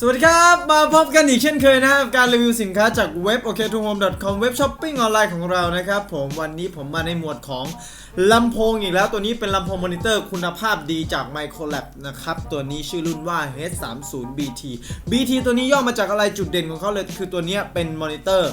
สวัสดีครับ มาพบกันอีกเช่นเคยนะครับ การรีวิวสินค้าจากเว็บ o k t o h o m e c o m เว็บช้อปปิ้งออนไลน์ของเรานะครับ ผมวันนี้ผมมาในหมวดของลำโพงอีกแล้วตัวนี้เป็นลำโพงมอนิเตอร์คุณภาพดีจาก Microlab นะครับ ตัวนี้ชื่อรุ่นว่า H30BT BT ตัวนี้ย่อมาจากอะไรจุดเด่นของเขาเลย คือตัวนี้เป็นมอนิเตอร์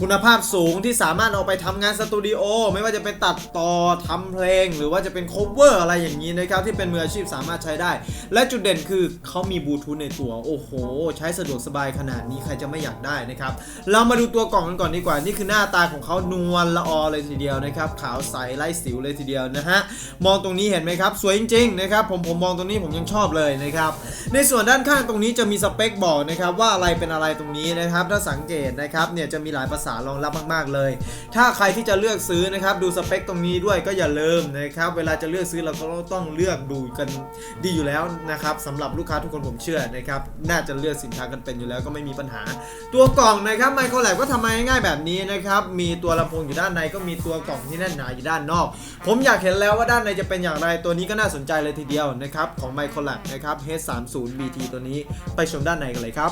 คุณภาพสูงที่สามารถเอาไปทำงานสตูดิโอไม่ว่าจะเป็นตัดต่อทำเพลง หรือว่าจะเป็น cover อะไรอย่างนี้นะครับที่เป็นมืออาชีพสามารถใช้ได้ และจุดเด่นคือเขามีบลูทูธในตัวโอ้โหใช้สะดวกสบายขนาดนี้ใครจะไม่อยากได้นะครับ เรามาดูตัวกล่องกันก่อนดีกว่า นี่คือหน้าตาของเขานวลละออเลยทีเดียวนะครับ ขาวใสไร้สิวเลยทีเดียวนะฮะ มองตรงนี้เห็นไหมครับ สวยจริงๆนะครับ ผมผมมองตรงนี้ผมยังชอบเลยนะครับ ในส่วนด้านข้างตรงนี้จะมีสเปคบอกนะครับว่าอะไรเป็นอะไรตรงนี้นะครับ ถ้าสังเกตนะครับเนี่ยจะมีหลายภาษารองรับมาก ๆเลย ถ้าใครที่จะเลือกซื้อนะครับดูสเปคตรงนี้ด้วยก็อย่าลืมนะครับ เวลาจะเลือกซื้อเราก็ต้องเลือกดูกันดีอยู่แล้วนะครับสำหรับลูกค้าทุกคนผมเชื่อนะครับน่าจะเลือกสินค้ากันเป็นอยู่แล้วก็ไม่มีปัญหา ตัวกล่องนะครับไมโครแลบก็ทำมาง่ายๆแบบนี้นะครับมีตัวลำโพงอยู่ด้านในก็มีตัวกล่องที่แน่นหนาอยู่ด้านนอก ผมอยากเห็นแล้วว่าด้านในจะเป็นอย่างไรตัวนี้ก็น่าสนใจเลยทีเดียวนะครับของไมโครแลบนะครับ H30BT ตัวนี้ไปชมด้านในกันเลยครับ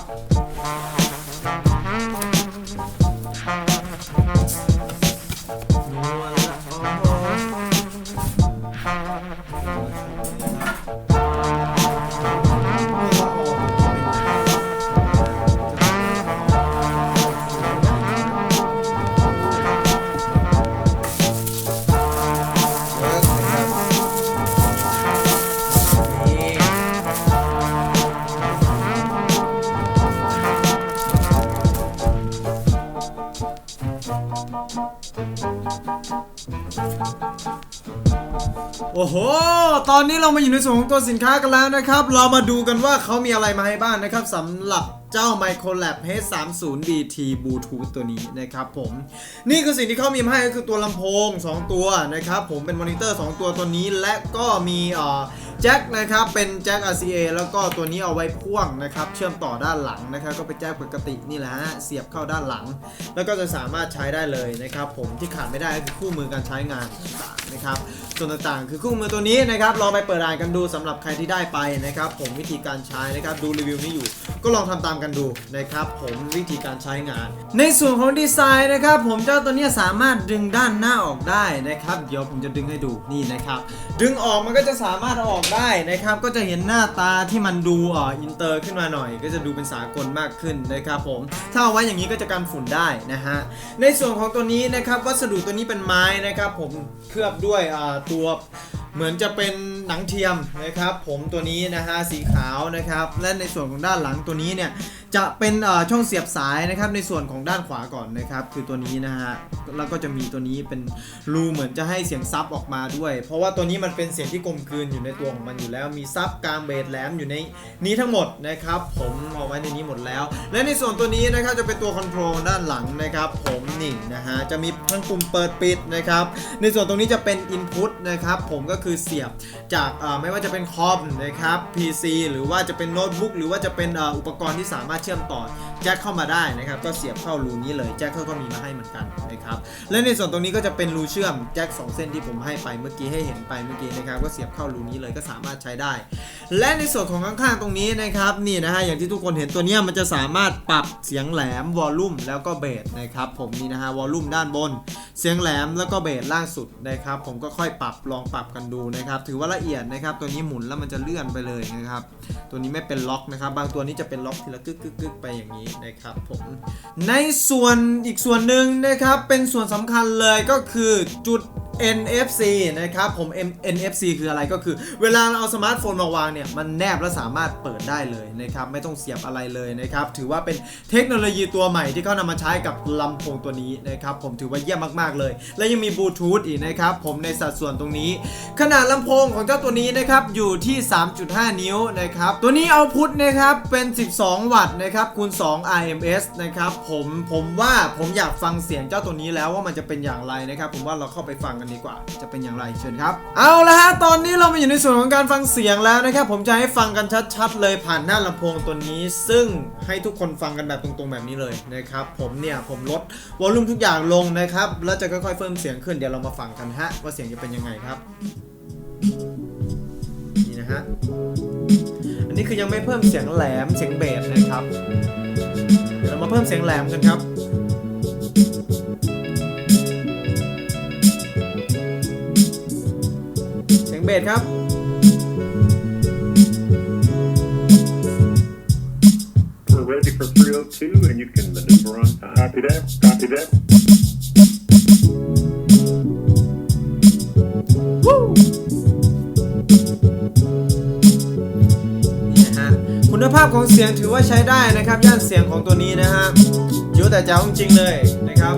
โอ้โห ตอนนี้เรามาอยู่ในส่วนของตัวสินค้ากันแล้วนะครับ เรามาดูกันว่าเขามีอะไรมาให้บ้างนะครับสำหรับ เจ้า Microlab H30BT Bluetooth ตัวนี้นะครับผม นี่คือสิ่งที่เขามีมาให้ก็คือตัวลำโพง 2 ตัวนะครับผมเป็นมอนิเตอร์ 2 ตัวตัวนี้และก็มีอ่อแจ็คนะครับเป็นแจ็ค RCA แล้วก็ตัวนี้เอาไว้พ่วงนะครับเชื่อมต่อด้านหลังนะครับก็เป็นแจ็คปกตินี่แหละฮะเสียบเข้าด้านหลัง แล้วก็จะสามารถใช้ได้เลยนะครับผมที่ขาดไม่ได้ก็คือคู่มือการใช้งานต่างๆนะครับ ส่วนต่างๆ คือคู่มือตัวนี้นะครับลองไปเปิดอ่านกันดูสำหรับใครที่ได้ไปนะครับ ผมวิธีการใช้นะครับดูรีวิวนี้อยู่ ก็ลองทำตามกันดูนะครับผมวิธีการใช้งาน ในส่วนของดีไซน์นะครับ ผมเจ้าตัวนี้สามารถดึงด้านหน้าออกได้นะครับเดี๋ยวผมจะดึงให้ดูนี่นะครับ ดึงออกมันก็จะสามารถอออกได้นะครับ ก็จะเห็นหน้าตาที่มันดูอ่ออินเตอร์ขึ้นมาหน่อย ก็จะดูเป็นสากลมากขึ้นนะครับผมถ้าเอาไว้อย่างนี้ก็จะกันฝุ่นได้นะฮะในส่วนของตัวนี้นะครับวัสดุตัวนี้เป็นไม้นะครับ ผมเคลือบด้วยอ่าตัว เหมือนจะเป็นหนังเทียมนะครับ ผมตัวนี้นะฮะสีขาวนะครับ และในส่วนของด้านหลังตัวนี้เนี่ยจะเป็นช่องเสียบสายนะครับในส่วนของด้านขวาก่อนนะครับ คือตัวนี้นะฮะแล้วก็จะมีตัวนี้เป็นรูเหมือนจะให้เสียงซับออกมาด้วย เพราะว่าตัวนี้มันเป็นเสียงที่กลมกลืนอยู่ในตัวของมันอยู่แล้ว มีซับกลางเบสแหลมอยู่ในนี้ทั้งหมดนะครับ ผมเอาไว้ในนี้หมดแล้ว และในส่วนตัวนี้นะครับจะเป็นตัวคอนโทรลด้านหลังนะครับ ผมนี่นะฮะจะมีทั้งปุ่มเปิดปิดนะครับ ในส่วนตรงนี้จะเป็น Input นะครับ ผมก็คือเสียบจากไม่ว่าจะเป็นคอมนะครับ PC หรือว่าจะเป็นโน้ตบุ๊กหรือว่าจะเป็นอุปกรณ์ที่สามารถเชื่อมต่อแจ็คเข้ามาได้นะครับ ก็เสียบเข้ารูนี้เลยแจ็คเขาก็มีมาให้เหมือนกันนะครับและในส่วนตรงนี้ก็จะเป็นรูเชื่อมแจ็ค2 เส้นที่ผมให้ไปเมื่อกี้ให้เห็นไปเมื่อกี้นะครับก็เสียบเข้ารูนี้เลยก็สามารถใช้ได้ และในส่วนของข้างๆตรงนี้นะครับนี่นะฮะอย่างที่ทุกคนเห็นตัวเนี้ยมันจะสามารถปรับเสียงแหลมวอลลุ่มแล้วก็เบสนะครับผมนี่นะฮะวอลลุ่มด้านบน เสียงแหลมแล้วก็เบสล่างสุดนะครับ ผมก็ค่อยปรับลองปรับกันดูนะครับ ถือว่าละเอียดนะครับ ตัวนี้หมุนแล้วมันจะเลื่อนไปเลยนะครับ ตัวนี้ไม่เป็นล็อกนะครับ บางตัวนี้จะเป็นล็อกทีละกึกกึกกึกไปอย่างนี้นะครับผมในส่วนอีกส่วนหนึ่งนะครับเป็นส่วนสำคัญเลยก็คือจุด NFC นะครับผม NFC คืออะไรก็คือ เวลาเราเอาสมาร์ทโฟนมาวางเนี่ย มันแนบและสามารถเปิดได้เลยนะครับ ไม่ต้องเสียบอะไรเลยนะครับ ถือว่าเป็นเทคโนโลยีตัวใหม่ที่เขานำมาใช้กับลำโพงตัวนี้นะครับผมถือว่าเยี่ยมมากๆเลย และยังมีบลูทูธอีกนะครับผมในสัดส่วนตรงนี้ ขนาดลำโพงของเจ้าตัวนี้นะครับอยู่ที่ 3.5 นิ้วนะครับตัวนี้เอาพุทนะครับเป็น 12 วัตต์นะครับคูณ 2 RMS นะครับผมผมว่าผมอยากฟังเสียงเจ้าตัวนี้แล้วว่ามันจะเป็นอย่างไรนะครับผมว่าเราเข้าไปฟังกันดีกว่า จะเป็นอย่างไรเชิญครับ เอาละฮะตอนนี้เรามาอยู่ในส่วนของการฟังเสียงแล้วนะครับผมจะให้ฟังกันชัดๆ เลยผ่านหน้าลำโพงตัวนี้ ซึ่งให้ทุกคนฟังกันแบบตรงๆแบบนี้เลยนะครับผมเนี่ยผมลดวอลลุ่มทุกอย่างลงนะครับแล้วจะค่อยๆเพิ่มเสียงขึ้นเดี๋ยวเรามาฟังกันฮะว่าเสียงจะเป็นยังไงครับนี่นะฮะอันนี้คือยังไม่เพิ่มเสียงแหลมเสียงเบสนะครับเดี๋ยวเรามาเพิ่มเสียงแหลมกันครับ เสียงเบสครับ We're ready for 302 and you can maneuver on time. Copy that. Copy that. นี่นะฮะคุณภาพของเสียงถือว่าใช้ได้นะครับ ย่านเสียงของตัวนี้นะฮะจิ๋วแต่แจ๋วจริงๆเลยนะครับ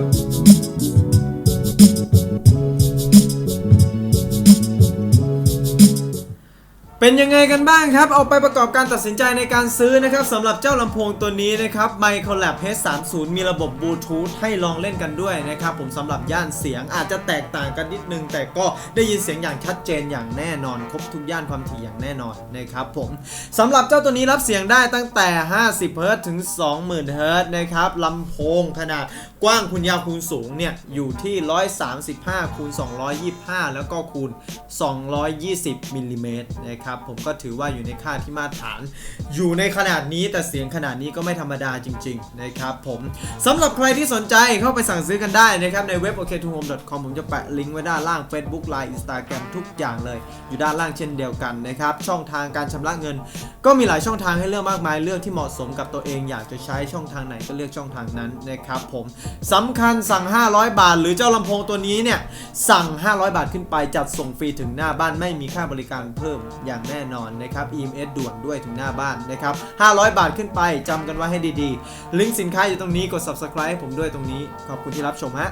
เป็นยังไงกันบ้างครับ เอาไปประกอบการตัดสินใจในการซื้อนะครับสำหรับเจ้าลำโพงตัวนี้นะครับ Microlab H30 มีระบบบลูทูธให้ลองเล่นกันด้วยนะครับ ผมสำหรับย่านเสียงอาจจะแตกต่างกันนิดนึง แต่ก็ได้ยินเสียงอย่างชัดเจนอย่างแน่นอน ครบทุกย่านความถี่อย่างแน่นอนนะครับผมสำหรับเจ้าตัวนี้รับเสียงได้ตั้งแต่ 50 Hz ถึง 20,000 Hz นะครับลำโพงขนาดกว้างคูณยาวคูณสูงเนี่ยอยู่ที่ 135คูณ225 แล้วก็คูณ 220มิลลิเมตรนะครับผมก็ถือว่าอยู่ในค่าที่มาตรฐาน อยู่ในขนาดนี้แต่เสียงขนาดนี้ก็ไม่ธรรมดาจริง ๆ นะครับผมสำหรับใครที่สนใจเข้าไปสั่งซื้อกันได้นะครับ ในเว็บ ok2home.com ผมจะแปะลิงก์ไว้ด้านล่าง Facebook Line Instagram ทุกอย่างเลย อยู่ด้านล่างเช่นเดียวกันนะครับ ช่องทางการชำระเงิน ก็มีหลายช่องทางให้เลือกมากมายเลือกที่เหมาะสมกับตัวเองอยากจะใช้ช่องทางไหนก็เลือกช่องทางนั้นนะครับผมสำคัญสั่ง 500 บาท หรือเจ้าลำโพงตัวนี้เนี่ยสั่ง 500 บาทขึ้นไปจัดส่งฟรีถึงหน้าบ้านไม่มีค่าบริการเพิ่มอย่างแน่นอนนะครับ EMS ด่วนด้วยถึงหน้าบ้านนะครับ 500 บาทขึ้นไปจำกันไว้ให้ดีๆ ลิงก์สินค้าอยู่ตรงนี้กด subscribe ผมด้วยตรงนี้ ขอบคุณที่รับชมฮะ